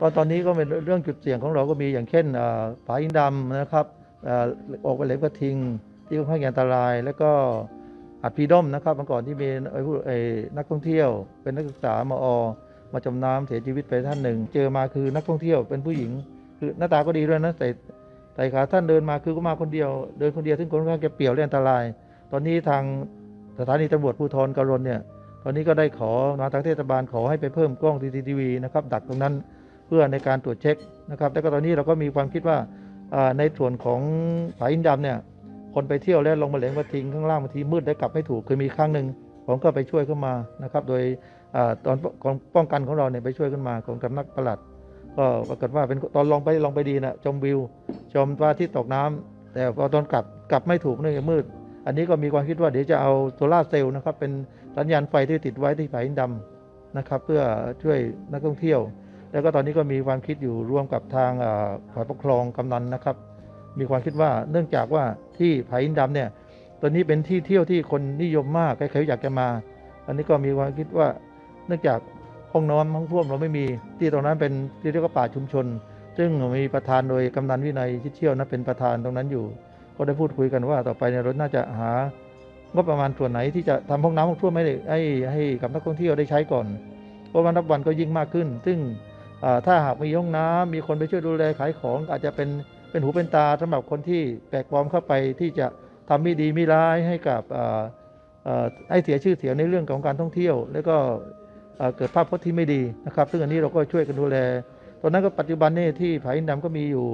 ตอนตอนนี้ก็เป็นเรื่องจุดเสี่ยงของเราก็มีอย่างเช่นผาอินดำนะครับออกไปเหลวกระทิง ที่ค่อนข้างอันตราย แล้วก็อัดพีด้มนะครับเมื่อก่อนที่มีไอ้ผู้ไอ้นักท่องเที่ยว เป็นนักศึกษามอ มาจมน้ำเสียชีวิตไปท่านหนึ่ง เจอมาคือนักท่องเที่ยวเป็นผู้หญิง คือหน้าตาก็ดีด้วยนะแต่แต่ขาท่านเดินมาคือก็มาคนเดียว เดินคนเดียวซึ่งค่อนข้างจะเปรี่ยวและอันตราย ตอนนี้ทางสถานีตำรวจภูธรกรณเนี่ย อนนี้ก็ได้ขอมาทางเทศบาลขอให้ไปเพิ่มกล้อง CCTV นะครับดักตรงนั้นเพื่อในการตรวจเช็คนะครับแล้วก็ตอนนี้เราก็มีความคิดว่าในส่วนของผาอินดำเนี่ยคนไปเที่ยวแล้วลงมาเหลงมาทิ้งข้างล่างบางทีมืดได้กลับไม่ถูกเคยมีครั้งหนึ่งผมก็ไปช่วยเข้ามานะครับ โดยอตอนของป้องกันของเราเนี่ยไปช่วยขึ้นมาของสำนักปลัด ก็ปรากฏว่าเป็นตอนลองไปลองไปดีนะชมวิวชมพระอาที่ตกน้ำแต่พอตอนกลับกลับไม่ถูกเนื่องจากมืด อันนี้ก็มีความคิดว่าเดี๋ยวจะเอาโซลาเซลล์นะครับเป็นสัญญาณไฟที่ติดไว้ที่ผาหินดำนะครับ เพื่อช่วยนักท่องเที่ยว แล้วก็ตอนนี้ก็มีความคิดอยู่ร่วมกับทางอ่อฝ่ายปกครองกำนันนะครับ มีความคิดว่าเนื่องจากว่าที่ผาหินดำเนี่ยตอนนี้เป็นที่เที่ยวที่คนนิยมมากใครๆอยากจะมา อันนี้ก็มีความคิดว่าเนื่องจากห้องน้ำห้องท่วมเราไม่มีที่ตรงนั้นเป็นที่เรียกว่าป่าชุมชน ซึ่งมีประธานโดยกำนันวินัยชิดเชี่ยวนะเป็นประธานตรงนั้นอยู่ ก็ได้พูดคุยกันว่าต่อไปเนี่ยเราน่าจะหางบประมาณส่วนไหนที่จะทำห้องน้ำห้องท่วมให้ให้ให้กับนักท่องเที่ยวได้ใช้ก่อน เพราะวันนับวันก็ยิ่งมากขึ้น ซึ่งถ้าหากมีห้องน้ำมีคนไปช่วยดูแลขายของ อาจจะเป็นเป็นหูเป็นตาสำหรับคนที่แปลกปลอมเข้าไปที่จะทำไม่ดีไม่ร้ายให้กับอ่าอ่าให้เสียชื่อเสียงในเรื่องของการท่องเที่ยว แล้วก็เกิดภาพพจน์ที่ไม่ดีนะครับ ซึ่งอันนี้เราก็ช่วยกันดูแล ตอนนั้นก็ปัจจุบันนี่ที่ผาอินดำก็มีอยู่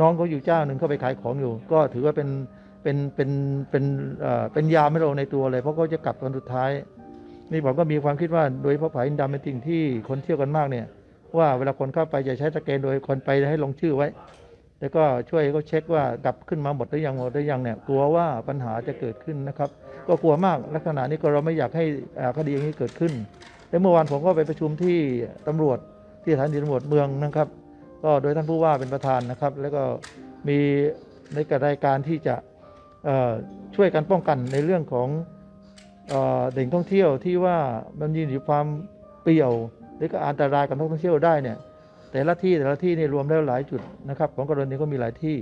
น้องเขาอยู่เจ้าหนึ่งเขาไปขายของอยู่ ก็ถือว่าเป็นเป็นเป็นเป็นเอ่อเป็นยาไมให้เราในตัวเลย เพราะเขาจะกลับตอนสุดท้าย นี่ผมก็มีความคิดว่าโดยเฉพาะผาอินดำเป็นสิ่งที่คนเที่ยวกันมากเนี่ย ว่าเวลาคนเข้าไปจะใช้สแกนโดยคนไปให้ลงชื่อไว้ แล้วก็ช่วยเขาเช็คว่ากลับขึ้นมาหมดหรือยังหมดหรือยังเนี่ยกลัวว่าปัญหาจะเกิดขึ้นนะครับ ก็กลัวมากลักษณะนี้ก็เราไม่อยากให้อ่าคดีอย่างนี้เกิดขึ้นและเมื่อวานผมก็ไปประชุมที่ตำรวจที่สถานีตำรวจเมืองนะครับ ก็โดยท่านผู้ว่าเป็นประธานนะครับ แล้วก็มีในกรายการที่จะช่วยกันป้องกันในเรื่องของเอ่อเด็กท่องเที่ยวที่ว่ามันมีอยู่ความเปรี่ยว หรือก็อันตรายกับนักท่องเที่ยวได้เนี่ยแต่ละที่แต่ละที่นี่รวมแล้วหลายจุดนะครับ ของกรณีก็มีหลายที่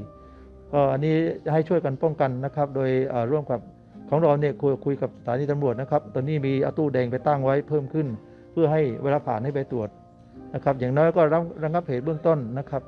ก็อันนี้ให้ช่วยกันป้องกันนะครับ โดยร่วมกับของเราเนี่ยคุยคุยกับสถานีตำรวจนะครับ ตอนนี้มีเอาตู้แดงไปตั้งไว้เพิ่มขึ้น เพื่อให้เวลาผ่านให้ไปตรวจ นะครับ อย่างน้อยก็ระระงับเหตุเบื้องต้นนะครับ